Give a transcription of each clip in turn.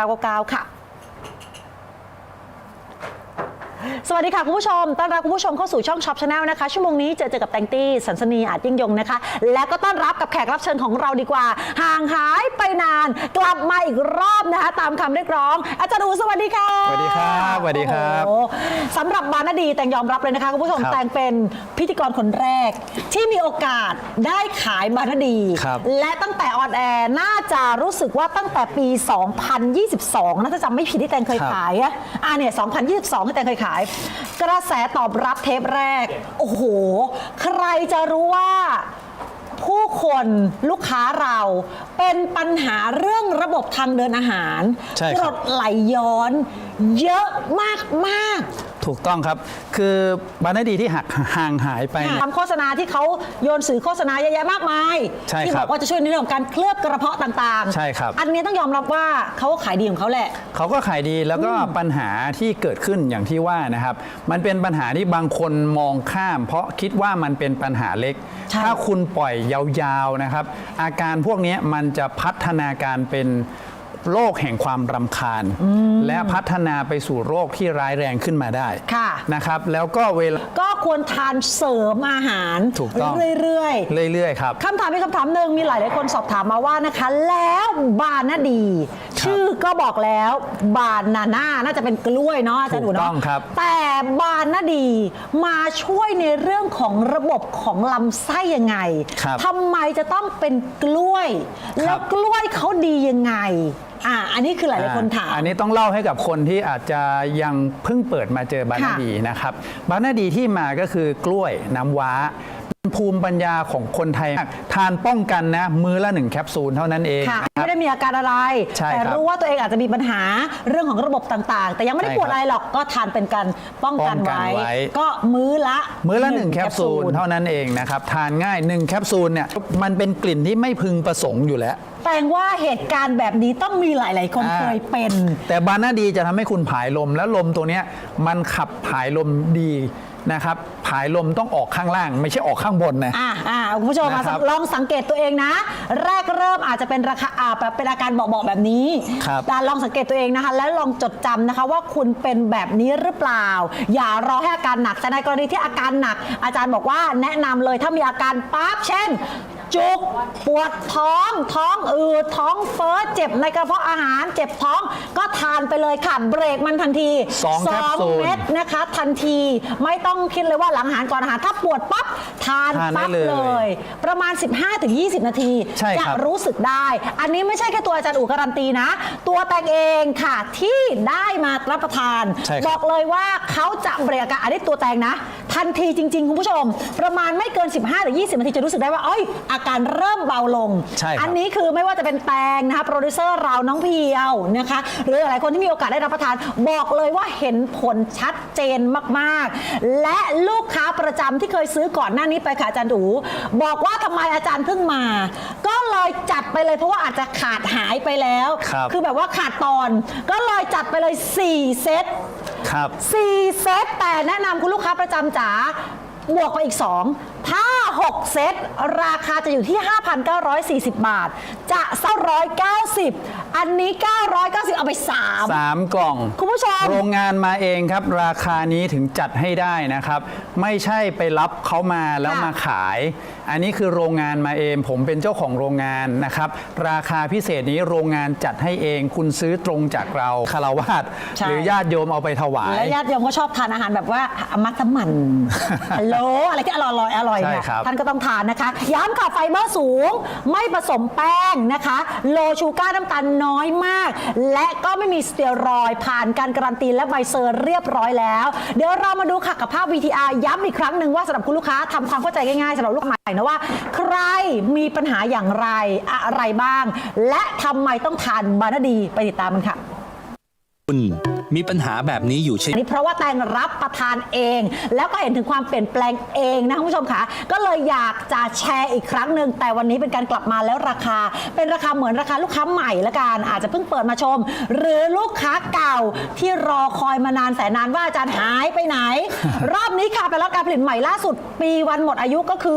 999 ค่ะ สวัสดีค่ะคุณผู้ชม ต้อนรับคุณผู้ชมเข้าสู่ช่องช็อปชาแนลนะคะ ชั่วโมงนี้เจอเจอกับแตงตี้สันสนีอาจยิ่งยงนะคะ และก็ต้อนรับกับแขกรับเชิญของเราดีกว่า ห่างหายไปนาน กลับมาอีกรอบนะคะ ตามคำเรียกร้อง อาจารย์อูสวัสดีค่ะสวัสดีครับสวัสดีครับโอ้โหสำหรับบานนาดีแตงยอมรับเลยนะคะคุณผู้ชมครับแตงเป็นพิธีกรคนแรก ที่มีโอกาสได้ขายบานนาดี ครับ และตั้งแต่ออนแอร์น่าจะรู้สึกว่าตั้งแต่ปี 2022นะถ้าจำไม่ผิดที่แตงเคยครับขายอะอ่าเนี่ย2022ที่แตงเคยขายกระแสตอบรับเทปแรก โอ้โห ใครจะรู้ว่า ผู้คนลูกค้าเราเป็นปัญหาเรื่องระบบทางเดินอาหารใช่กครรับ ดไหลย้อน เยอะมากมาก ถูกต้องครับ คือบานาดีที่หักห่างหายไปเนี่ย ทำโฆษณาที่เขาโยนสื่อโฆษณาเยอะแยะมากมายใช่ที่ครับอบกว่าจะช่วยในเรื่องของการเคลือบกระเพาะต่างๆ ใช่ครับ อันนี้ต้องยอมรับว่าเขาก็ขายดีของเขาแหละ เขาก็ขายดีแล้วก็ปัญหาที่เกิดขึ้นอย่างที่ว่านะครับ มันเป็นปัญหาที่บางคนมองข้าม เพราะคิดว่ามันเป็นปัญหาเล็ก ใช่ ถ้าคุณปล่อยยาวๆนะครับ อาการพวกนี้มันจะพัฒนาการเป็น โรคแห่งความรำคาญ และพัฒนาไปสู่โรคที่ร้ายแรงขึ้นมาได้ค่ะ นะครับ แล้วก็เวลา ก็ควรทานเสริมอาหารถูกต้อง เรื่อยๆเรื่อยๆครับคำถามมีกคำถามหนึ่งมีหลายหลายๆคนสอบถามมาว่านะคะ แล้วบานาดี ครับชื่อก็บอกแล้วบานาน่าน่าจะเป็นกล้วยเนาะอาจารย์ถูอูกเนาะต้องครับ แต่บานาดีมาช่วยในเรื่องของระบบของลำไส้ยังไงครับทำไมจะต้องเป็นกล้วย แล้วกล้วยเขาดียังไง อ่าอันนี้คือหลายหลายๆคนถาม อันนี้ต้องเล่าให้กับคนที่อาจจะยังเพิ่งเปิดมาเจอบานาค่ะดีนะครับบานาดีที่มาก็คือกล้วยน้ำว้าเป็น ภูมิปัญญาของคนไทย ทานป้องกันนะ มือละหนึ่งแคปซูลเท่านั้นเองค่ะครับไม่ได้มีอาการอะไร ใช่แต่ครับรู้ว่าตัวเองอาจจะมีปัญหาเรื่องของระบบต่างๆ แต่ยังไม่ได้ใช่ปวดครับอะไรหรอกก็ทานเป็นการป้องกันป้องกันไว้ ไว้ ก็มื้อละมื้อละหนึ่งแคปซูลเท่านั้นเองนะครับทานง่ายหนึ่งแคปซูลเนี่ยมันเป็นกลิ่นที่ไม่พึงประสงค์อยู่แล้วแต่ว่าเหตุการณ์แบบนี้ต้องมีหลาย ๆ คนอ่า เคยเป็น แต่บานาดีจะทำให้คุณผายลมแล้วลมตัวเนี้ยมันขับผายลมดี นะครับผายลมต้องออกข้างล่าง ไม่ใช่ออกข้างบนนะ อ่าอ่าคุณผู้ชมมานะครับลองสังเกตตัวเองนะ แรกเริ่มอาจจะเป็นราคาอ่าแบบเป็นอาการเบาๆแบบนี้ครับแต่ลองสังเกตตัวเองนะคะ แล้วลองจดจำนะคะว่าคุณเป็นแบบนี้หรือเปล่า อย่ารอให้อาการหนักแต่ในกรณีที่อาการหนัก อาจารย์บอกว่าแนะนำเลยถ้ามีอาการปั๊บเช่น จุก ปวดท้อง ท้องอืดท้องเฟ้อเจ็บในกระเพาะอาหาร เจ็บท้องก็ทานไปเลยค่ะ เบรกมันทันทีสองแคปซูล เม็ดนะคะ ทันทีไม่ต้องคิดเลยว่าหลังอาหารก่อนอาหารถ้าปวดปั๊บทานทานได้ปั๊บเลยเลย ประมาณ 15-20 นาทีใช่จะครับ รู้สึกได้ อันนี้ไม่ใช่แค่ตัวอาจารย์อูการันตีนะ ตัวแตงเองค่ะที่ได้มารับประทาน ใช่ครับ บอกเลยว่าเขาจะเบรกอาการอันนี้ตัวแตงนะ ทันทีจริง ๆ คุณผู้ชม ประมาณไม่เกิน 15-20 นาทีจะรู้สึกได้ว่าเอ้ยอาการเริ่มเบาลง ใช่ครับ อันนี้คือไม่ว่าจะเป็นแตงนะคะโปรดิวเซอร์เราน้องเพียวนะคะหรือหลายคนที่มีโอกาสได้รับประทาน บอกเลยว่าเห็นผลชัดเจนมากๆ และลูกค้าประจำที่เคยซื้อก่อนหน้านี้ไปค่ะอาจารย์ดูบอกว่าทำไมอาจารย์เพิ่งมา ก็เลยจัดไปเลยเพราะว่าอาจจะขาดหายไปแล้วครับ อแบบว่าขาดตอน ก็เลยจัดไปเลย 4 เซต ครับ 4 เซตแต่แนะนำคุณลูกค้าประจำจ๋าบวกไปอีก 2 ถ้า 6 เซต ราคาจะอยู่ที่ 5,940 บาท จะเศร้า190 อันนี้ 990 เอาไป3สามกล่อง คุณผู้ชม โรงงานมาเองครับ ราคานี้ถึงจัดให้ได้นะครับ ไม่ใช่ไปรับเขามาแล้วค่ะมาขาย อันนี้คือโรงงานมาเอง ผมเป็นเจ้าของโรงงานนะครับ ราคาพิเศษนี้โรงงานจัดให้เอง คุณซื้อตรงจากเราคารวาสใช่ หรือญาติโยมเอาไปถวาย และญาติโยมก็ชอบทานอาหารแบบว่ามัสมั่น ฮัลโหลอะไรที่อร่อยๆอร่อยเนี่ยใช่ครับท่านก็ต้องทานนะคะ ย้ำค่ะไฟเบอร์สูง ไม่ผสมแป้งนะคะ โลชูการ์น้ำตาลน้อยมาก และก็ไม่มีสเตียรอยผ่านการการันตีและใบเซอร์เรียบร้อยแล้ว เดี๋ยวเรามาดูค่ะกับภาพ VTR ย้ำอีกครั้งหนึ่งว่าสำหรับคุณลูกค้าทำความเข้าใจง่ายๆสำหรับลูกใหม่นะว่า ใครมีปัญหาอย่างไรอะไรบ้าง และทำไมต้องทานบานาดีไปติดตามมันค่ะ คุณ มีปัญหาแบบนี้อยู่ใช่อันนี้เพราะว่าแตงรับประทานเอง แล้วก็เห็นถึงความเปลี่ยนแปลงเองนะคุณผู้ชมค่ะ ก็เลยอยากจะแชร์อีกครั้งหนึ่งแต่วันนี้เป็นการกลับมาแล้วราคา เป็นราคาเหมือนราคาลูกค้าใหม่ละกันอาจจะเพิ่งเปิดมาชม หรือลูกค้าเก่าที่รอคอยมานานแสนนานว่าอาจารย์หายไปไหน รอบนี้ค่ะเป็นรอบการผลิตใหม่ล่าสุด ปีวันหมดอายุก็คือ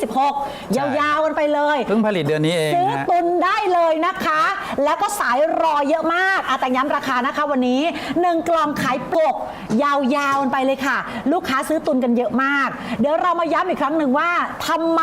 2026 ยาวๆกันไปเลยเพิ่งผลิตเดือนนี้เองซื้อนะฮะ ตุนได้เลยนะคะ แล้วก็สายรอเยอะมากอาแต่ย้ำราคานะคะวันนี้ 1 กล่องขายปกยาวๆกันไปเลยค่ะ ลูกค้าซื้อตุนกันเยอะมาก เดี๋ยวเรามาย้ำอีกครั้งหนึ่งว่าทำไม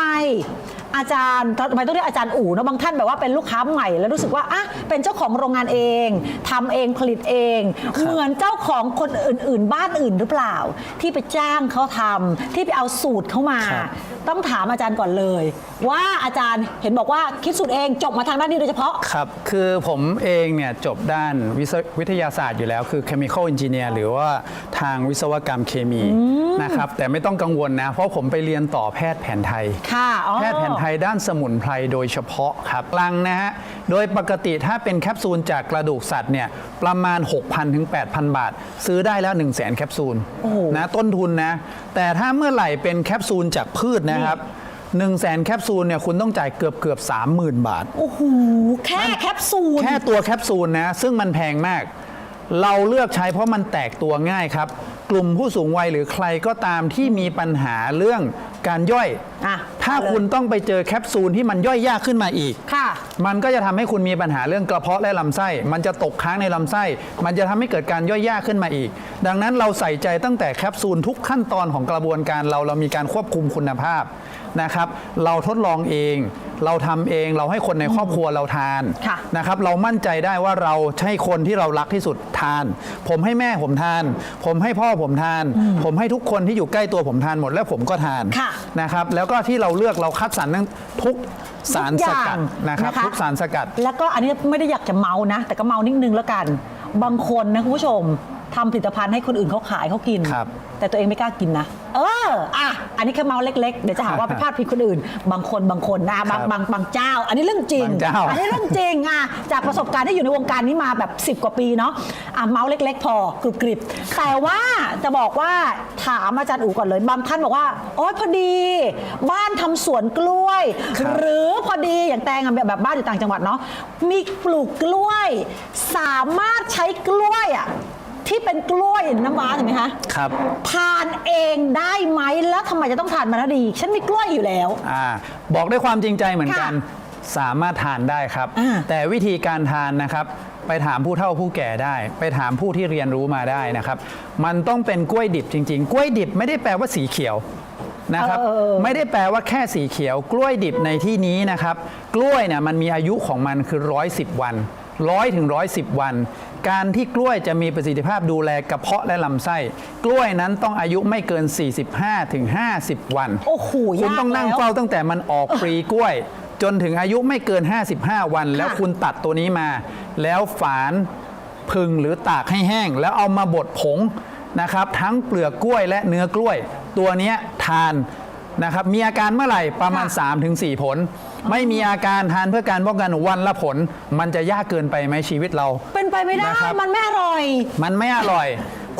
อาจารย์ทำไมต้องเรียกอาจารย์อู๋เนอะบางท่านแบบว่าเป็นลูกค้าใหม่แล้วรู้สึกว่าอะเป็นเจ้าของโรงงานเองทำเองผลิตเอง เหมือนเจ้าของคนอื่น ๆ บ้านอื่นหรือเปล่า ที่ไปจ้างเขาทำที่ไปเอาสูตรเข้ามาครับ ต้องถามอาจารย์ก่อนเลย ว่าอาจารย์เห็นบอกว่าคิดสูตรเองจบมาทางด้านนี้โดยเฉพาะ ครับ คือผมเองเนี่ยจบด้านวิศววิทยาศาสตร์อยู่แล้ว คือ chemical engineer หรือว่าทางวิศวกรรมเคมีนะครับแต่ไม่ต้องกังวลนะ เพราะผมไปเรียนต่อแพทย์แผนไทย ค่ะอ๋อ แพทย์แผนไทยด้านสมุนไพรโดยเฉพาะครับลังนะฮะ โดยปกติถ้าเป็นแคปซูลจากกระดูกสัตว์เนี่ยประมาณ 6,000ถึง8,000 บาท ซื้อได้แล้ว 1 0 0 0 0แสนแคปซูลโอ้โหนะต้นทุนนะ แต่ถ้าเมื่อไหร่เป็นแคปซูลจากพืชนะครับ1 0 0 0 0แสนแคปซูลเนี่ยคุณต้องจ่ายเกือบเกือบ30,000บาท โอ้โห แค่แคปซูล แค่ตัวแคปซูลนะ ซึ่งมันแพงมาก เราเลือกใช้เพราะมันแตกตัวง่ายครับ กลุ่มผู้สูงวัยหรือใครก็ตามที่มีปัญหาเรื่อง การย่อย อะถ้าเอาเลยคุณต้องไปเจอแคปซูลที่มันย่อยยากขึ้นมาอีก ค่ะ มันก็จะทำให้คุณมีปัญหาเรื่องกระเพาะและลำไส้ มันจะตกค้างในลำไส้ มันจะทำให้เกิดการย่อยยากขึ้นมาอีก ดังนั้นเราใส่ใจตั้งแต่แคปซูลทุกขั้นตอนของกระบวนการเราเรามีการควบคุมคุณภาพ นะครับ เราทดลองเอง เราทำเองเราให้คนในครอบครัวเราทานค่ะนะครับ เรามั่นใจได้ว่าเราใช่คนที่เรารักที่สุดทาน ผมให้แม่ผมทาน ผมให้พ่อผมทาน ผมให้ทุกคนที่อยู่ใกล้ตัวผมทานหมดแล้วผมก็ทานค่ะ นะครับ แล้วก็ที่เราเลือกเราคัดสรรทั้งทุกสารทุกอสย่างกัดนะครับนะคะทุกสารสกัด แล้วก็อันนี้ไม่ได้อยากจะเมานะ แต่ก็เมานิดนึงแล้วกัน บางคนนะคุณผู้ชมทำผลิตภัณฑ์ให้คนอื่นเขาขายเขากิน ครับ แต่ตัวเองไม่กล้ากินนะ เอออะอันนี้แค่เมาเล็กๆ เดี๋ยวจะหาว่าไปพลาดพิงคนอื่น บางคนบางคนนะบางครับบางบางเจ้า อันนี้เรื่องจริง บางเจ้า อันนี้เรื่องจริงอะจากประสบการณ์ที่อยู่ในวงการนี้มาแบบ 10 กว่าปีเนาะอะเมาเล็ก ๆ พอกรุบกริบแต่ว่าจะบอกว่าถามอาจารย์อู๋ก่อนเลยบางท่านบอกว่าโอ๊ยพอดี บ้านทำสวนกล้วย ครับหรือพอดีอย่างแตงอะแบบแบบบ้านอยู่ต่างจังหวัดเนาะมีปลูกกล้วย สามารถใช้กล้วยอะ ที่เป็นกล้วยน้ำว้าถูกไหมคะครับ ทานเองได้ไหมแล้วทำไมจะต้องทานมานาดี ฉันมีกล้วยอยู่แล้ว อ่าบอกด้วยความจริงใจเหมือนกันค่ะสามารถทานได้ครับ อ่า แต่วิธีการทานนะครับ ไปถามผู้เฒ่าผู้แก่ได้ ไปถามผู้ที่เรียนรู้มาได้นะครับ มันต้องเป็นกล้วยดิบจริง ๆ กล้วยดิบไม่ได้แปลว่าสีเขียวนะครับเออเออเออไม่ได้แปลว่าแค่สีเขียว กล้วยดิบในที่นี้นะครับ กล้วยเนี่ยมันมีอายุของมันคือ 110 วันร้อยถึงร้อยสิบวัน การที่กล้วยจะมีประสิทธิภาพดูแลกระเพาะและลำไส้ กล้วยนั้นต้องอายุไม่เกิน 45ถึง50 วัน โอ้โหคุณยากต้องนั่งแล้ว เฝ้าตั้งแต่มันออกปลีกล้วย จนถึงอายุไม่เกิน 55 วัน แล้วคุณตัดตัวนี้มา แล้วฝานพึงหรือตากให้แห้ง แล้วเอามาบดผงนะครับ ทั้งเปลือกกล้วยและเนื้อกล้วย ตัวเนี้ยทาน นะครับมีอาการเมื่อไหร่ประมาณค่ะ3-4 ผล ไม่มีอาการทานเพื่อการป้องกันวันละผล มันจะยากเกินไปไหมชีวิตเรา เป็นไปไม่ได้ นะครับ มันไม่อร่อย มันไม่อร่อย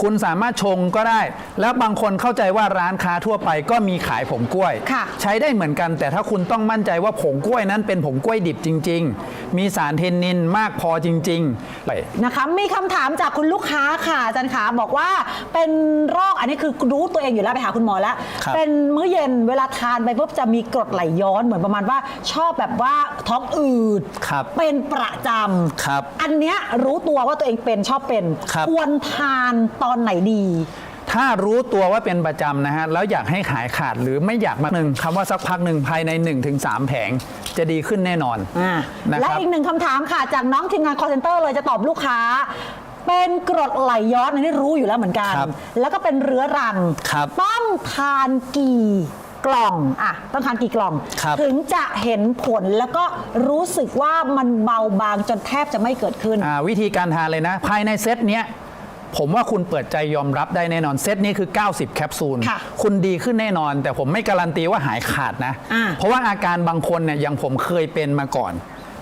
คุณสามารถชงก็ได้ แล้วบางคนเข้าใจว่าร้านค้าทั่วไปก็มีขายผงกล้วย ค่ะ ใช้ได้เหมือนกัน แต่ถ้าคุณต้องมั่นใจว่าผงกล้วยนั้นเป็นผงกล้วยดิบจริง ๆ มีสารเทนนินมากพอจริงๆไป นะคะมีคำถามจากคุณลูกค้าค่ะอาจารย์ขาบอกว่าเป็นโรคอันนี้คือรู้ตัวเองอยู่แล้วไปหาคุณหมอแล้ว ครับ เป็นมื้อเย็นเวลาทานไปปุ๊บจะมีกรดไหลย้อนเหมือนประมาณว่าชอบแบบว่าท้องอืดครับ เป็นประจำครับอันเนี้ยรู้ตัวว่าตัวเองเป็นชอบเป็นครับ ควรทานตอนไหนดี ถ้ารู้ตัวว่าเป็นประจำนะฮะ แล้วอยากให้หายขาดหรือไม่อยากมากหนึ่งคำว่าสักพักหนึ่งภายใน 1-3 แผงจะดีขึ้นแน่นอนอ่านะและครับอีกหนึ่งคำถามค่ะ จากน้องทีมงาน call center เลยจะตอบลูกค้า เป็นกรดไหลย้อนอันนี้รู้อยู่แล้วเหมือนกัน ครับแล้วก็เป็นเรื้อรัง ครับต้องทานกี่กล่องอะต้องทานกี่กล่อง ครับ ถึงจะเห็นผลแล้วก็รู้สึกว่ามันเบาบางจนแทบจะไม่เกิดขึ้น อ่าวิธีการทานเลยนะ ภายในเซตเนี้ย ผมว่าคุณเปิดใจยอมรับได้แน่นอนเซตนี้คือ 90 แคปซูลค่ะคุณดีขึ้นแน่นอน แต่ผมไม่การันตีว่าหายขาดนะ อ่า เพราะว่าอาการบางคนเนี่ยอย่างผมเคยเป็นมาก่อน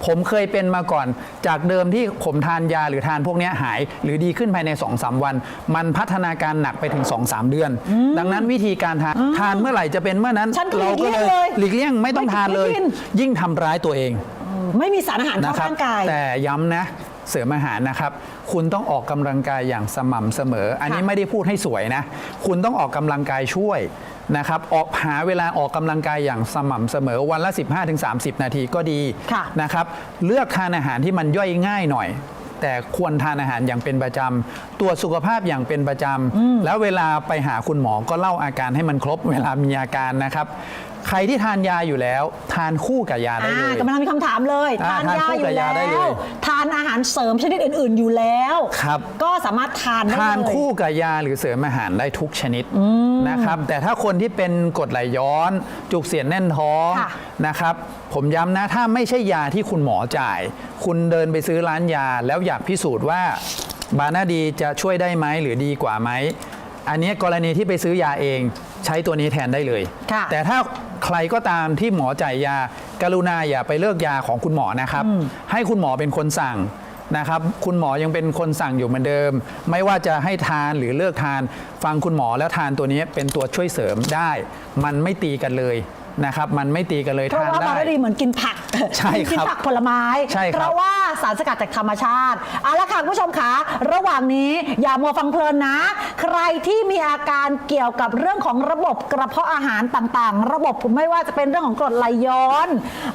ผผมเคยเป็นมาก่อน จากเดิมที่ผมทานยาหรือทานพวกเนี้ยหาย หรือดีขึ้นภายใน 2-3 วัน มันพัฒนาการหนักไปถึง 2-3 เดือน ดังนั้นวิธีการทานทานเมื่อไหร่จะเป็นเมื่อนั้นฉันก็เราก็หลีกเลี่ยงเลยหลีกเลี่ยงไม่ต้องทานเลย ไม่กิน ยิ่งทำร้ายตัวเอง ไม่มีสารอาหารเข้านะครับร่างกาย แต่ย้ำนะ เสริมอาหารนะครับ คุณต้องออกกำลังกายอย่างสม่ำเสมอ อันนี้ค่ะไม่ได้พูดให้สวยนะ คุณต้องออกกำลังกายช่วยนะครับออกหาเวลาออกกำลังกายอย่างสม่ำเสมอวันละ 15-30 นาทีก็ดีค่ะนะครับเลือกทานอาหารที่มันย่อยง่ายหน่อย แต่ควรทานอาหารอย่างเป็นประจำตรวจสุขภาพอย่างเป็นประจำแล้วเวลาไปหาคุณหมอก็เล่าอาการให้มันครบเวลามีอาการนะครับ ใครที่ทานยาอยู่แล้ว ทานคู่กับยาได้อ่าเลยกำลังมีคำถามเลย อ่าทานทานยาคู่อยู่กับแล้ยาได้เลวย ทานอาหารเสริมชนิดอื่น ๆ อยู่แล้ว ครับ ก็สามารถทานได้ทานเลยคู่กับยาหรือเสริมอาหารได้ทุกชนิดนะครับ แต่ถ้าคนที่เป็นกรดไหลย้อน จุกเสียดแน่นท้องค่ะนะครับ ผมย้ำนะถ้าไม่ใช่ยาที่คุณหมอจ่าย คุณเดินไปซื้อร้านยา แล้วอยากพิสูจน์ว่าบานาดีจะช่วยได้ไหมหรือดีกว่าไหม อันนี้กรณีที่ไปซื้อยาเองใช้ตัวนี้แทนได้เลย ค่ะ แต่ถ้า ใครก็ตามที่หมอจ่ายยา กรุณาอย่าไปเลิกยาของคุณหมอนะครับ ให้คุณหมอเป็นคนสั่งนะครับ คุณหมอยังเป็นคนสั่งอยู่เหมือนเดิม ไม่ว่าจะให้ทานหรือเลิกทาน ฟังคุณหมอแล้วทานตัวนี้เป็นตัวช่วยเสริมได้ มันไม่ตีกันเลย นะครับมันไม่ตีกันเลยเพราะทานว่าได้บานาดีเหมือนกินผักใช่ครับกินผักผลไม้ใช่ครับเพราะว่าสารสกัดจากธรรมชาติเอาละค่ะคุณผู้ชมคะระหว่างนี้อย่ามัวฟังเพลินนะ ใครที่มีอาการเกี่ยวกับเรื่องของระบบกระเพาะอาหารต่างๆ ระบบไม่ว่าจะเป็นเรื่องของกรดไหลย้อน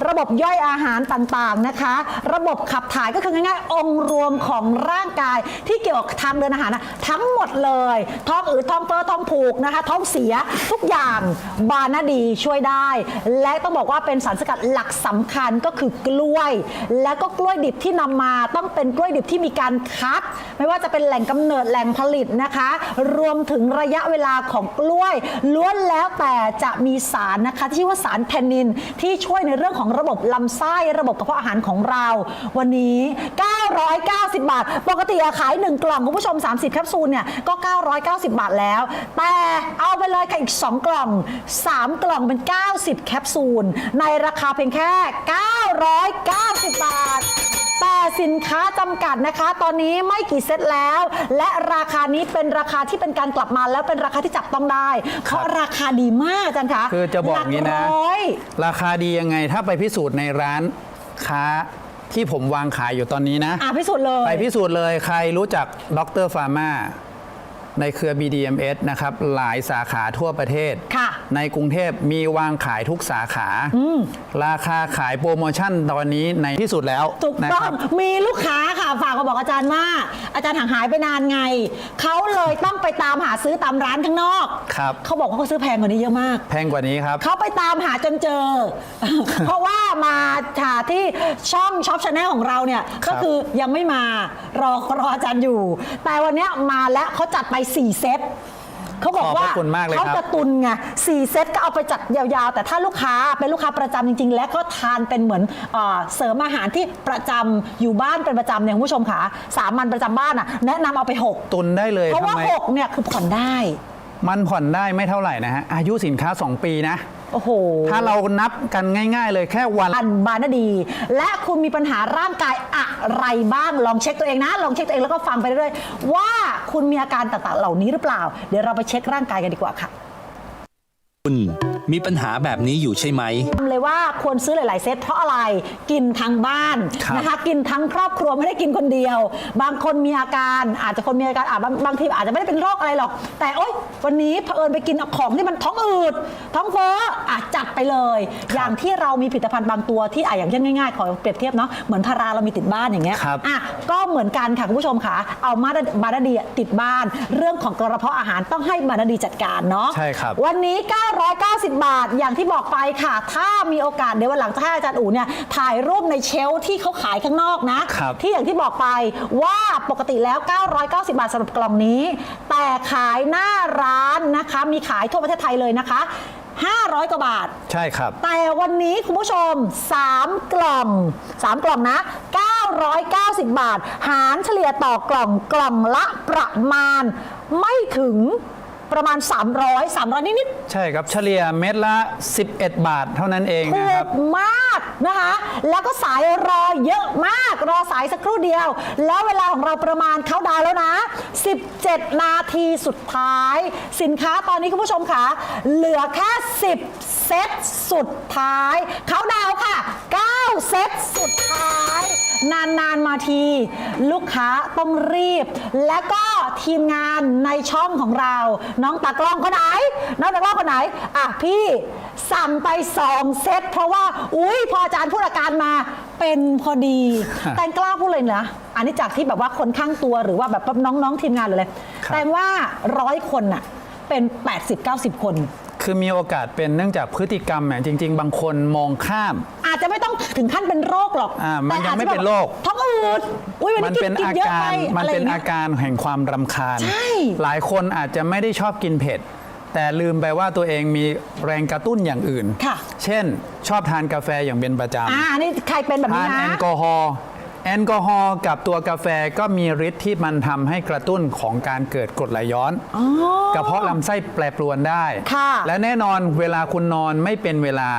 ระบบย่อยอาหารต่างๆนะคะ ระบบขับถ่ายก็คือง่ายๆ องค์รวมของร่างกายที่เกี่ยวกับทางเดินอาหารนะทั้งหมดเลยท้องอืดท้องเฟ้อท้องผูกนะคะ ท้องเสียทุกอย่างบานาดีช่วยได้และต้องบอกว่าเป็นสารสกัดหลักสำคัญก็คือกล้วย และก็กล้วยดิบที่นำมาต้องเป็นกล้วยดิบที่มีการคัด ไม่ว่าจะเป็นแหล่งกำเนิดแหล่งผลิตนะคะ รวมถึงระยะเวลาของกล้วย ล้วนแล้วแต่จะมีสารนะคะที่ว่าสารแทนนินที่ช่วยในเรื่องของระบบลำไส้ระบบกระเพาะอาหารของเรา วันนี้ 990 บาท ปกติขาย 1 กล่องคุณผู้ชม 30 แคปซูลเนี่ยก็ 990 บาทแล้ว แต่เอาไปเลยค่ะอีก 2 กล่อง 3 กล่องเป็น 90แคปซูล ในราคาเพียงแค่ 990 บาท แต่สินค้าจำกัดนะคะ ตอนนี้ไม่กี่เซตแล้ว และราคานี้เป็นราคาที่เป็นการกลับมาแล้วเป็นราคาที่จับต้องได้ เพราะราคาดีมากอาจันคะคือจะบอกอย่างนี้นะ หลักร้อย ราคาดียังไงถ้าไปพิสูจน์ในร้านค้าที่ผมวางขายอยู่ตอนนี้นะ อะพิสูจน์เลย ไปพิสูจน์เลยใครรู้จักดรฟาร์มา ในเครือ BDMS นะครับหลายสาขาทั่วประเทศ ค่ะ ในกรุงเทพมีวางขายทุกสาขา ราคาขายโปรโมชั่นตอนนี้ในที่สุดแล้วถูกนะต้อครังบมีลูกค้าค่ะฝากมาบอกอาจารย์ว่า อาจารย์ห่างหายไปนานไง เขาเลยต้องไปตามหาซื้อตามร้านข้างนอกครับ เขาบอกว่าเขาซื้อแพงกว่านี้เยอะมาก แพงกว่านี้ครับ เขาไปตามหาจนเจอ เพราะว่ามาหาที่ช่องช็อปชาแนลของเราเนี่ย ครัก็บคือยังไม่มารอรออาจารย์อยู่ แต่วันเนี้ยมาแล้วเขาจัดไป4เซตเขาบอกว่าขอบพระคุณมากเลยเขาครับจะตุนไงสี่เซตก็เอาไปจัดยาวๆ แต่ถ้าลูกค้าเป็นลูกค้าประจำจริง ๆ และก็ทานเป็นเหมือนเอ่อเสริมอาหารที่ประจำอยู่บ้านเป็นประจำเนี่ยคุณผู้ชมค่ะสามัญประจำบ้านอะแนะนำเอาไปหกตุนได้เลยเพราะทำว่าไม หกเนี่ยคือผ่อนได้ มันผ่อนได้ไม่เท่าไหร่นะฮะ อายุสินค้า 2 ปีนะ โอ้โหถ้าเรานับกันง่าย ๆ เลยแค่วันอันบานาดี และคุณมีปัญหาร่างกายอะไรบ้างลองเช็คตัวเองนะ ลองเช็คตัวเองแล้วก็ฟังไปเรื่อยๆว่าคุณมีอาการต่างๆเหล่านี้หรือเปล่า เดี๋ยวเราไปเช็คร่างกายกันดีกว่าค่ะ คุณ มีปัญหาแบบนี้อยู่ใช่ไหมทำเลยว่าควรซื้อหลาย ๆ เซตเพราะอะไรกินทั้งบ้านครับนะคะกินทั้งครอบครัวไม่ได้กินคนเดียว บางคนมีอาการอาจจะคนมีอาการอาจบางบางทีอาจจะไม่ได้เป็นโรคอะไรหรอก แต่โอ๊ยวันนี้เผอิญไปกินของที่มันท้องอืดท้องเฟ้ออาจจัดไปเลย อย่างที่เรามีผลิตภัณฑ์บางตัวที่อะอย่างเช่นง่าย ๆ ขอเปรียบเทียบเนาะเหมือนพาราเรามีติดบ้านอย่างเงี้ยครับ อะก็เหมือนกันค่ะคุณผู้ชมค่ะเอามาดบานาดีติดบ้าน เรื่องของกระเพาะอาหารต้องให้บานาดีจัดการเนาะ ใช่ครับ วันนี้990 บาท อย่างที่บอกไปค่ะ ถ้ามีโอกาสเดี๋ยววันหลังจะให้อาจารย์อู๋เนี่ยถ่ายรูปในเชลฟ์ที่เขาขายข้างนอกนะ ครับที่อย่างที่บอกไปว่าปกติแล้ว 990 บาทสำหรับกล่องนี้ แต่ขายหน้าร้านนะคะ มีขายทั่วประเทศไทยเลยนะคะ 500 กว่าบาท ใช่ครับ แต่วันนี้คุณผู้ชม 3 กล่อง 3 กล่องนะ 990 บาท หารเฉลี่ยต่อกล่องกล่องละประมาณไม่ถึง ประมาณ 300 300 นิดใช่ครับเฉลี่ยเม็ดละ 11 บาทเท่านั้นเองๆถูนะครับ กมากนะคะ แล้วก็สายรอเยอะมาก รอสายสักครู่เดียว แล้วเวลาของเราประมาณเข้าดาวน์แล้วนะ 17 นาทีสุดท้าย สินค้าตอนนี้คุณผู้ชมค่ะ เหลือแค่ 10 เซตสุดท้าย เขาดาวน์ค่ะ 9 เซตสุดท้าย นาน ๆ มาที ลูกค้าต้องรีบ และก็ทีมงานในช่องของเรา น้องตากล้องคนไหน น้องตากล้องคนไหน อะพี่สั่งไป 2 เซต เพราะว่า อุ้ยพออาจารย์พูดอาการมาเป็นพอดี แต่งกล้าพูดเลยนะ อันนี้จากที่แบบว่าคนข้างตัวหรือว่าแบบน้อง ๆ ทีมงานเลยเลยครับแต่ว่าร้อยคนน่ะเป็น 80-90 คน คือมีโอกาสเป็นเนื่องจากพฤติกรรมเนี่ยจริง ๆ บางคนมองข้าม อาจจะไม่ต้องถึงขั้นเป็นโรคหรอกอ่ามันแต่ยังไม่อาจจะเป็นโรคแบบท้องอืดอุ้ยวันมันี้เป็นกินอาเยอะกาไปรมันอะไรอเป็นย่างอาเงี้ยการแห่งความรำคาญ ใช่ หลายคนอาจจะไม่ได้ชอบกินเผ็ด แต่ลืมไปว่าตัวเองมีแรงกระตุ้นอย่างอื่น ค่ะ เช่น ชอบทานกาแฟอย่างเป็นประจำอ่าอันนี่ใครเป็นแบบทานี้นนะแอลกอฮอล์แอลกอฮอล์กับตัวกาแฟก็มีฤทธิ์ที่มันทำให้กระตุ้นของการเกิดกรดไหลย้อนกระเพาะลำไส้แปรปรวนได้ ค่ะ และแน่นอนเวลาคุณนอนไม่เป็นเวลา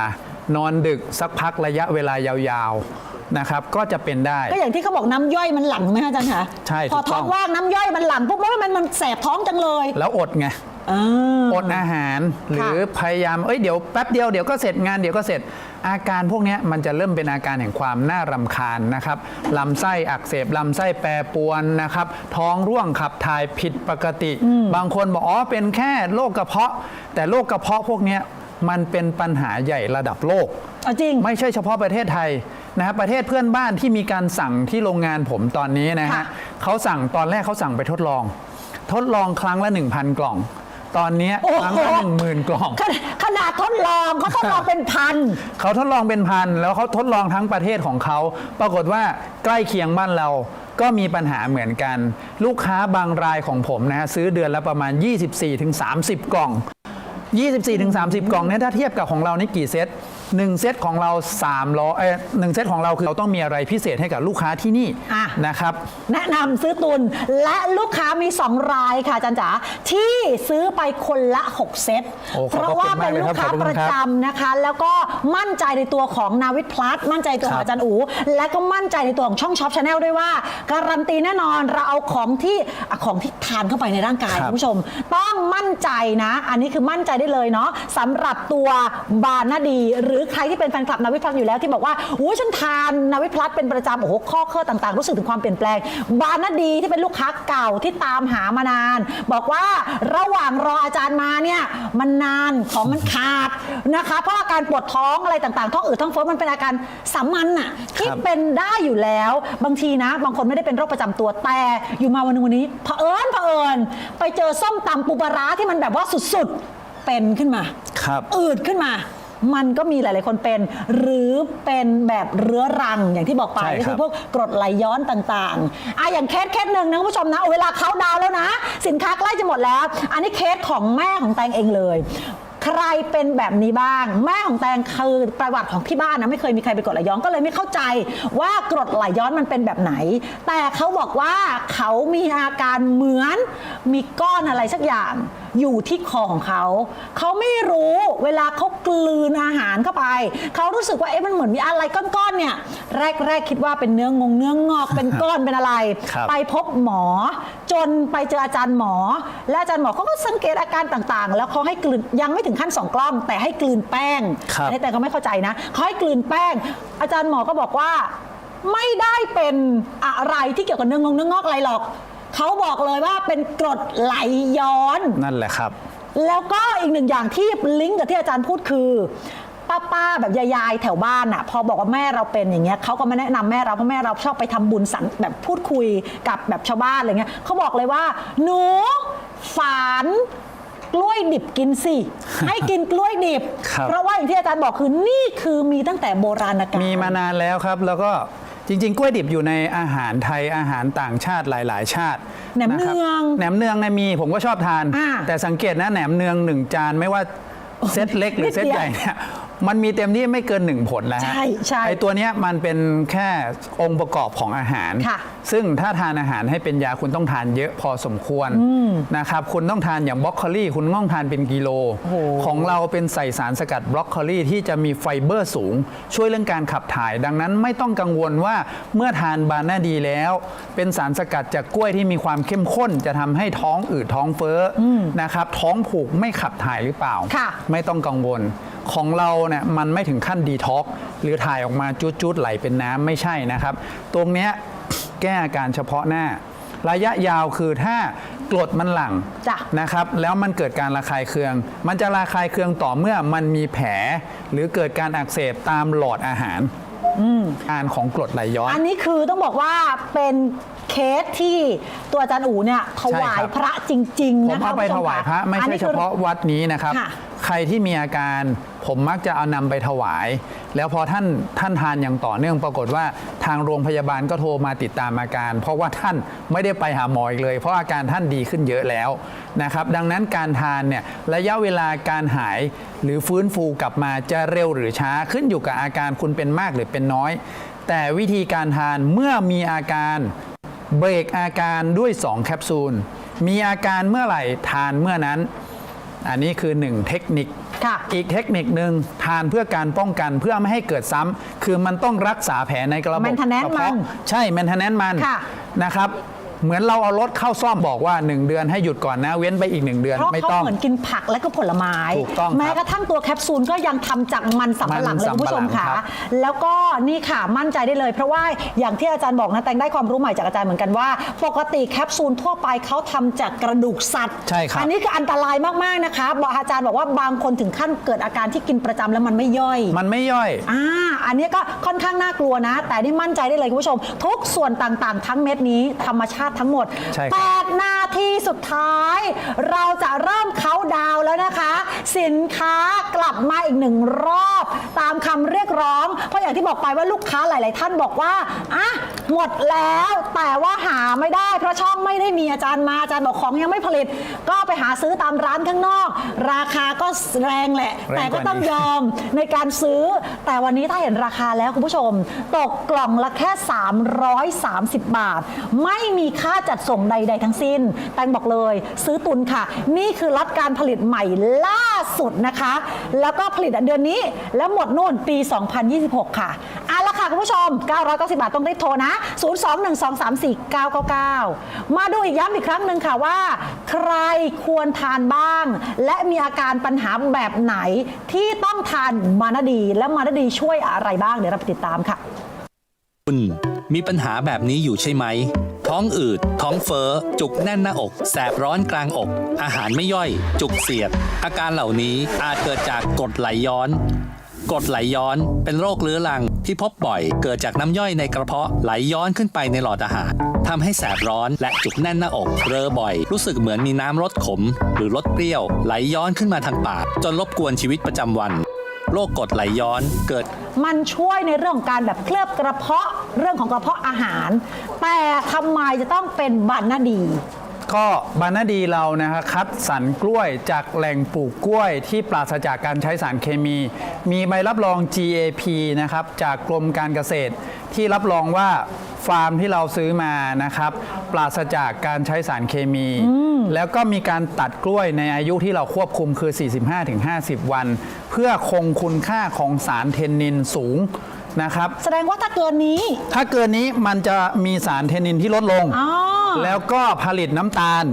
นอนดึกสักพักระยะเวลายาวๆนะครับก็จะเป็นได้ ก็อย่างที่เขาบอกน้ำย่อยมันหลั่งไหมคะอาจารย์คะใช่พอถูกต้ท้ออง งว่างน้ำย่อยมันหลั่งปุ๊บแล้วมันมันแสบท้องจังเลยแล้วอดไง อ่า อดอาหารหรือพยายาม เอ้ยเดี๋ยวแป๊บเดียวเดี๋ยวก็เสร็จงานเดี๋ยวก็เสร็จอาการพวกเนี้ยมันจะเริ่มเป็นอาการแห่งความน่ารำคาญนะครับลำไส้อักเสบลำไส้แปรปรวนนะครับ ท้องร่วงขับถ่ายผิดปกติ บางคนบอกอ๋อเป็นแค่โรคกระเพาะ แต่โรคกระเพาะพวกเนี้ย มันเป็นปัญหาใหญ่ระดับโลกเอาจริง ไม่ใช่เฉพาะประเทศไทยนะครับประเทศเพื่อนบ้านที่มีการสั่งที่โรงงานผมตอนนี้นะค่ะฮะเขาสั่งตอนแรกเขาสั่งไปทดลอง ทดลองครั้งละ 1,000 กล่อง ตอนเนี้ยโอ้โห ครั้งละ1 0,000 กล่อง ขนาดขนาดทดลองเขาทดลองเป็นพัน เขาทดลองเป็นพันแล้วเขาทดลองทั้งประเทศของเขา ปรากฏว่าใกล้เคียงบ้านเราก็มีปัญหาเหมือนกัน ลูกค้าบางรายของผมนะฮะซื้อเดือนละประมาณ 24-30 กล่อง 24-30 กล่องเนี่ยถ้าเทียบกับของเรานี่กี่เซต หนึ่งเซตของเรา300เอ้ยหนึ่งเซตของเราคือเราต้องมีอะไรพิเศษให้กับลูกค้าที่นี่อะ นะครับ แนะนำซื้อตุนและลูกค้ามี 2 รายค่ะอาจันจ๋าที่ซื้อไปคนละ 6 เซตโอ้ขอบเพราะว่าเป็นลูกค้าขอบคุณปมากเลยครับระจำนะคะ แล้วก็มั่นใจในตัวของนาวิทพลัสมั่นใจตัวขคอรังบอาจารย์อู และก็มั่นใจในตัวของช่องช็อปชาแนลด้วยว่า การันตีแน่นอนเราเอาของที่อะของที่ทานเข้าไปในร่างกายครับ คุณผู้ชม ต้องมั่นใจนะ อันนี้คือมั่นใจได้เลยเนาะสำหรับตัวบานาดีหรือใครที่เป็นแฟนคลับนาวิทพลัสอยู่แล้วที่บอกว่าโอ้ยฉันทานนาวิทพลัสเป็นประจำโอ้โหข้อเคลื่อต่างๆ รู้สึกถึงความเปลี่ยนแปลง บานาดีที่เป็นลูกค้าเก่าที่ตามหามานาน บอกว่าระหว่างรออาจารย์มาเนี่ยมันนานของมันขาดนะคะ เพราะอาการปวดท้องอะไรต่างๆท้องอืดท้องเฟ้อมันเป็นอาการสามัญน่ะที่ครับเป็นได้อยู่แล้ว บางทีนะ บางคนไม่ได้เป็นโรคประจำตัวแต่อยู่มาวันหนึงวันนี้เผอิญเผอิญไปเจอส้มตำปูปลาร้าที่มันแบบว่าสุดๆเป็นขึ้นมา ครับ อืดขึ้นมา มันก็มีหลาย ๆ คนเป็น หรือเป็นแบบเรื้อรังอย่างที่บอกไปใช่ก็ครัคือบพวกกรดไหลย้อนต่างๆอะอย่างเคสเคสหนึ่งนะคุณผู้ชมนะเวลาเขาดาวน์แล้วนะ สินค้าใกล้จะหมดแล้ว อันนี้เคสของแม่ของแตงเองเลย ใครเป็นแบบนี้บ้าง แม่ของแตงคือประวัติของที่บ้านนะไม่เคยมีใครเป็นกรดไหลย้อนก็เลยไม่เข้าใจว่ากรดไหลย้อนมันเป็นแบบไหน แต่เขาบอกว่าเขามีอาการเหมือนมีก้อนอะไรสักอย่างอยู่ที่คอของเขา เขาไม่รู้เวลาเขากลืนอาหารเข้าไป เขารู้สึกว่าเอ๊ะมันเหมือนมีอะไรก้อนๆเนี่ย แรกๆคิดว่าเป็นเนื้องงเนื้องอกเป็นก้อนเป็นอะไรครับไปพบหมอ จนไปเจออาจารย์หมอ และอาจารย์หมอเขาก็สังเกตอาการต่างๆ แล้วเขาให้กลืนยังไม่ถึงขั้นสองกล้อง แต่ให้กลืนแป้งครับ อันนี้แต่ก็ไม่เข้าใจนะเขาให้กลืนแป้ง อาจารย์หมอก็บอกว่า ไม่ได้เป็นอะไรที่เกี่ยวกับเนื้องงเนื้องอกอะไรหรอกเขาบอกเลยว่าเป็นกรดไหลย้อน นั่นแหละครับ แล้วก็อีกหนึ่งอย่างที่ลิงก์กับที่อาจารย์พูดคือ ป้าป้าๆแบบยายๆแถวบ้านอะพอบอกว่าแม่เราเป็นอย่างเงี้ยเขาก็มาแนะนำแม่เราเพราะแม่เราชอบไปทำบุญสังแบบพูดคุยกับแบบชาวบ้านอะไรเงี้ยเขาบอกเลยว่า หนูฝานกล้วยดิบกินสิ ให้กินกล้วยดิบ ครับ เพราะว่าอย่างที่อาจารย์บอกคือนี่คือมีตั้งแต่โบราณกาล มีมานานแล้วครับ แล้วก็จริง ๆ กล้วยดิบอยู่ในอาหารไทยอาหารต่างชาติหลาย ๆ ชาติแหนมะครับเนืองแหนมเนืองเนี่ยมีผมก็ชอบทาน อ่าแต่สังเกตนะแหนมเนืองหนึ่งจานไม่ว่าเซตเล็กหรือเซตนิดเดียวใหญ่เนี่ย มันมีเต็มที่ไม่เกินหนึ่งผลแล้วฮะใช่ใช่ไอตัวเนี้ยมันเป็นแค่องค์ประกอบของอาหาร ค่ะ ซึ่งถ้าทานอาหารให้เป็นยาคุณต้องทานเยอะพอสมควรนะครับคุณต้องทานอย่างบรอกโคลีคุณต้องทานเป็นกิโล ของเราเป็นใส่สารสกัดบรอกโคลีที่จะมีไฟเบอร์สูง ช่วยเรื่องการขับถ่าย ดังนั้นไม่ต้องกังวลว่าเมื่อทานบานาดีแล้ว เป็นสารสกัดจากกล้วยที่มีความเข้มข้น จะทำให้ท้องอืดท้องเฟ้ออนะครับท้องผูกไม่ขับถ่ายหรือเปล่า ค่ะ ไม่ต้องกังวล ของเราเนี่ยมันไม่ถึงขั้นดีท็อกซ์หรือถ่ายออกมาจุดๆไหลเป็นน้ำไม่ใช่นะครับ ตรงเนี้ยแก้อาการเฉพาะหน้า ระยะยาวคือถ้ากรดมันหลั่งจ้ะ นะครับ แล้วมันเกิดการระคายเคือง มันจะระคายเคืองต่อเมื่อมันมีแผล หรือเกิดการอักเสบตามหลอดอาหารการของกรดไหลย้อน อันนี้คือต้องบอกว่าเป็นเคสที่ตัวอาจารย์อูเนี่ยถวายใช่ครับพระจริง ๆ ผมนะคะเอาไปคุณถผู้ชวายค่พระ ไม่อันใช่นี้เฉคือ พาะวัดนี้นะครับ ค่ะ ใครที่มีอาการผมมักจะเอานำไปถวาย แล้วพอท่านท่านทานอย่างต่อเนื่องปรากฏว่าทางโรงพยาบาลก็โทรมาติดตามอาการ เพราะว่าท่านไม่ได้ไปหาหมออีกเลย เพราะอาการท่านดีขึ้นเยอะแล้วนะครับดังนั้นการทานเนี่ยระยะเวลาการหายหรือฟื้นฟูกลับมาจะเร็วหรือช้าขึ้นอยู่กับอาการคุณเป็นมากหรือเป็นน้อย แต่วิธีการทานเมื่อมีอาการเบรกอาการด้วย 2 แคปซูล มีอาการเมื่อไหร่ทานเมื่อนั้น อันนี้คือ 1 เทคนิค ค่ะ อีกเทคนิคหนึ่งทานเพื่อการป้องกันเพื่อไม่ให้เกิดซ้ำคือมันต้องรักษาแผลในกระบบ Maintenance กระเพาะมัน ใช่แมนเทนแนนมันค่ะ นะครับ เหมือนเราเอารถเข้าซ่อมบอกว่า 1 เดือนให้หยุดก่อนนะ เว้นไปอีก 1 เดือนเพราะไม่เขาต้อง เหมือนกินผักและก็ผลไม้ ถูกต้องครับแม้กระทั่งตัวแคปซูลก็ยังทำจากมันสำปะหลังเลยมันคุณผู้ชมสำปะหลังค่ะครับ แล้วก็นี่ค่ะมั่นใจได้เลย เพราะว่าอย่างที่อาจารย์บอกนะแตงได้ความรู้ใหม่จากอาจารย์เหมือนกันว่า ปกติแคปซูลทั่วไปเขาทำจากกระดูกสัตว์ใช่ครับ อันนี้คืออันตรายมากๆนะคะบอกอาจารย์บอกว่าบางคนถึงขั้นเกิดอาการที่กินประจำแล้วมันไม่ย่อย มันไม่ย่อย อ่า อันนี้ก็ค่อนข้างน่ากลัวนะ แต่นี่มั่นใจได้เลยคุณผู้ชม ทุกส่วนต่างๆ ทั้งเม็ดนี้ธรรมชาติทั้งหมด ใช่ครับแปดนาทีสุดท้าย เราจะเริ่มเขาน์ดาวน์แล้วนะคะ สินค้ากลับมาอีกหนึ่งรอบ ตามคำเรียกร้อง เพราะอย่างที่บอกไปว่าลูกค้าหลาย ๆ ท่านบอกว่าอะหมดแล้วแต่ว่าหาไม่ได้ เพราะช่องไม่ได้มีอาจารย์มาอาจารย์บอกของยังไม่ผลิต ก็ไปหาซื้อตามร้านข้างนอก ราคาก็แรงแหละ แรงแต่ก็ต้องกว่านี้ ยอมในการซื้อ แต่วันนี้ถ้าเห็นราคาแล้วคุณผู้ชม ตกกล่องละแค่ 330 บาท ไม่มีค่าจัดส่งใด ๆ ทั้งสิ้น แตงบอกเลย ซื้อตุนค่ะ นี่คือล็อตการผลิตใหม่ล่าสุดนะคะ แล้วก็ผลิตเดือนนี้ แล้วหมดนู่นปี 2026 ค่ะเอาละค่ะคุณผู้ชม 990 บาทต้องรีบโทรนะ 021234999 มาดูอีกย้ำอีกครั้งหนึ่งค่ะว่า ใครควรทานบ้าง และมีอาการปัญหาแบบไหนที่ต้องทานมานาดี และมานาดีช่วยอะไรบ้าง เดี๋ยวเราไปติดตามค่ะ คุณมีปัญหาแบบนี้อยู่ใช่ไหม ท้องอืด ท้องเฟ้อ จุกแน่นหน้าอก แสบร้อนกลางอก อาหารไม่ย่อย จุกเสียด อาการเหล่านี้อาจเกิดจากกรดไหลย้อนกรดไหลย้อนเป็นโรคเรื้อรังที่พบบ่อยเกิดจากน้ำย่อยในกระเพาะไหลย้อนขึ้นไปในหลอดอาหารทำให้แสบร้อนและจุกแน่นหน้าอก เรอบ่อย รู้สึกเหมือนมีน้ำรสขม หรือรสเปรี้ยว ไหลย้อนขึ้นมาทางปาก จนรบกวนชีวิตประจำวัน โรคกรดไหลย้อนเกิด มันช่วยในเรื่องของการแบบเคลือบกระเพาะเรื่องของกระเพาะอาหาร แต่ทำไมจะต้องเป็นบานาดี ก็บานาดีเรานะครับคัดสรรกล้วยจากแหล่งปลูกกล้วยที่ปราศจากการใช้สารเคมี มีใบรับรอง GAP นะครับจากกรมการเกษตร ที่รับรองว่าฟาร์มที่เราซื้อมานะครับปราศจากการใช้สารเคมี แล้วก็มีการตัดกล้วยในอายุที่เราควบคุมคือ 45-50 วัน เพื่อคงคุณค่าของสารเทนนินสูง นะครับ แสดงว่าถ้าเกินนี้ ถ้าเกินนี้มันจะมีสารเทนนินที่ลดลง อ๋อ แล้วก็ผลิตน้ำตาล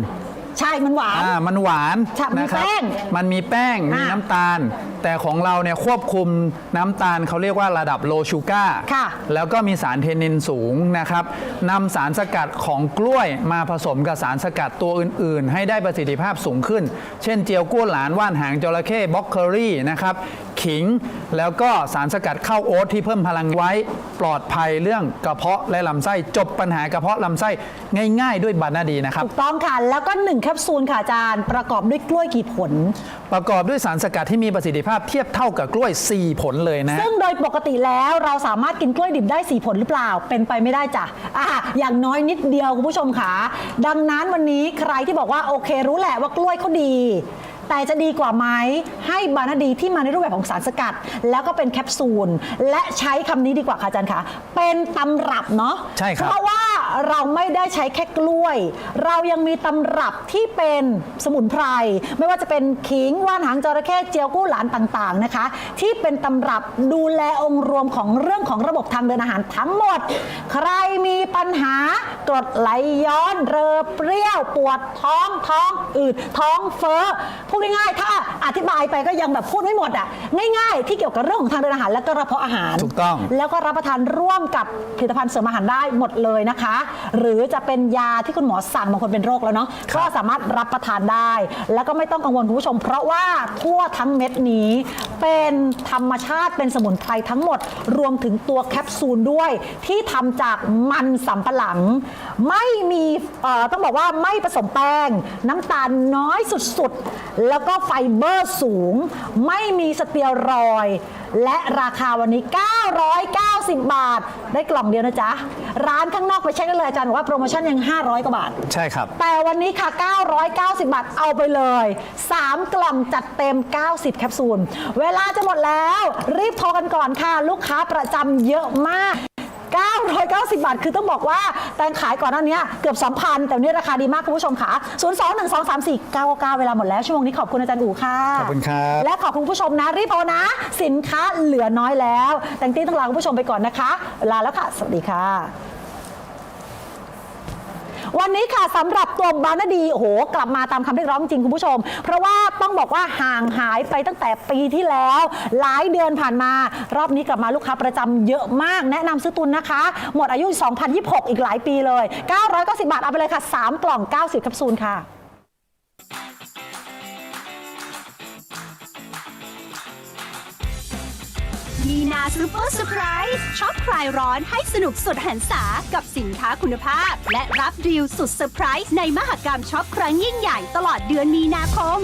ใช่ มันหวาน อ่ามันหวานใช่มีนะครับแป้งมันมีแป้ง มีอ่าน้ำตาล แต่ของเราเนี่ยควบคุมน้ำตาลเขาเรียกว่าระดับโลชูการ์ค่ะแล้วก็มีสารเทนนินสูงนะครับนำสารสกัดของกล้วยมาผสมกับสารสกัดตัวอื่น ๆ ให้ได้ประสิทธิภาพสูงขึ้น เช่นเจียวกุ้วหลานว่านหางจระเข้บล็อกเคอรี่นะครับ ขิง แล้วก็สารสกัดข้าวโอ๊ตที่เพิ่มพลังไว้ปลอดภัยเรื่องกระเพาะและลำไส้จบปัญหากระเพาะลำไส้ง่าย ๆ ด้วยบานาดีนะครับ ถูกต้องค่ะ แล้วก็ 1 แคปซูลค่ะอาจารย์ ประกอบด้วยกล้วยกี่ผล ประกอบด้วยสารสกัดที่มีประสิทธิภาพเทียบเท่ากับกล้วย 4 ผลเลยนะฮะซึ่งโดยปกติแล้วเราสามารถกินกล้วยดิบได้ 4 ผลหรือเปล่า เป็นไปไม่ได้จ้ะอะอย่างน้อยนิดเดียวคุณผู้ชมค่ะดังนั้นวันนี้ใครที่บอกว่าโอเครู้แหละว่ากล้วยเขาดี แต่จะดีกว่าไหมให้บานาดีที่มาในรูปแบบของสารสกัด แล้วก็เป็นแคปซูล และใช้คำนี้ดีกว่าค่ะอาจารย์คะเป็นตำรับเนาะใช่ครับเพราะว่า เราไม่ได้ใช้แค่กล้วย เรายังมีตำรับที่เป็นสมุนไพร ไม่ว่าจะเป็นขิงว่านหางจระเข้เจียวกู้หลานต่างๆนะคะ ที่เป็นตำรับดูแลองค์รวมของเรื่องของระบบทางเดินอาหารทั้งหมด ใครมีปัญหากรดไหลย้อนเรอเปรี้ยวปวดท้องท้องอืดท้องเฟ้อพูดง่ายๆถ้าอธิบายไปก็ยังแบบพูดไม่หมดอะง่าย ๆ ที่เกี่ยวกับเรื่องของทางเดินอาหารและก็กระเพาะอาหารถูกต้อง แล้วก็รับประทานร่วมกับผลิตภัณฑ์เสริมอาหารได้หมดเลยนะคะหรือจะเป็นยาที่คุณหมอสั่งบางคนเป็นโรคแล้วเนาะก็สามารถรับประทานได้ แล้วก็ไม่ต้องกังวลคุณผู้ชม เพราะว่าทั่วทั้งเม็ดนี้เป็นธรรมชาติเป็นสมุนไพรทั้งหมด รวมถึงตัวแคปซูลด้วย ที่ทำจากมันสำปะหลัง ไม่มีเอ่อต้องบอกว่าไม่ผสมแป้ง น้ำตาลน้อยสุดๆ แล้วก็ไฟเบอร์สูง ไม่มีสเตียรอยด์ และราคาวันนี้ 990 บาท ได้กล่องเดียวนะจ๊ะ ร้านข้างนอกไปเช็คได้เลยอาจารย์บอกว่าโปรโมชั่นยัง 500 กว่าบาท ใช่ครับ แต่วันนี้ค่ะ 990 บาท เอาไปเลย 3 กล่องจัดเต็ม 90 แคปซูล เวลาจะหมดแล้ว รีบโทรกันก่อนค่ะ ลูกค้าประจำเยอะมาก 990 บาท คือต้องบอกว่าแตงขายก่อนหน้านี้เกือบ 2,000 แต่วันนี้ราคาดีมากคุณผู้ชมค่ะ 021234999 เวลาหมดแล้ว ชั่วโมงนี้ขอบคุณอาจารย์อู๋ค่ะ ขอบคุณครับ และขอบคุณผู้ชมนะ รีบโทรนะ สินค้าเหลือน้อยแล้ว แต่งตี้ต้องลาคุณผู้ชมไปก่อนนะคะ ลาแล้วค่ะ สวัสดีค่ะ วันนี้ค่ะสำหรับตัวบานาดีโอ้โหกลับมาตามคำเรียกร้องจริงคุณผู้ชม เพราะว่าต้องบอกว่าห่างหายไปตั้งแต่ปีที่แล้ว หลายเดือนผ่านมา รอบนี้กลับมาลูกค้าประจำเยอะมากแนะนำซื้อตุนนะคะ หมดอายุ 2026 อีกหลายปีเลย 990 บาทเอาไปเลยค่ะ 3 กล่อง 90แคปซูลค่ะ มีนาซูเปอร์เซอร์ไพรส์ช็อปคลายร้อนให้สนุกสุดหันษากับสินค้าคุณภาพ และรับดีลสุดเซอร์ไพรส์ในมหกรรมช็อปครั้งยิ่งใหญ่ตลอดเดือนมีนาคม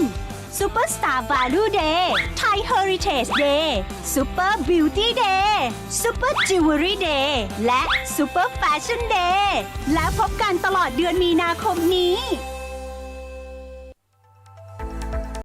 Superstar Value Day Thai Heritage Day Super Beauty Day Super Jewelry Day และ Super Fashion Day แล้วพบกันตลอดเดือนมีนาคมนี้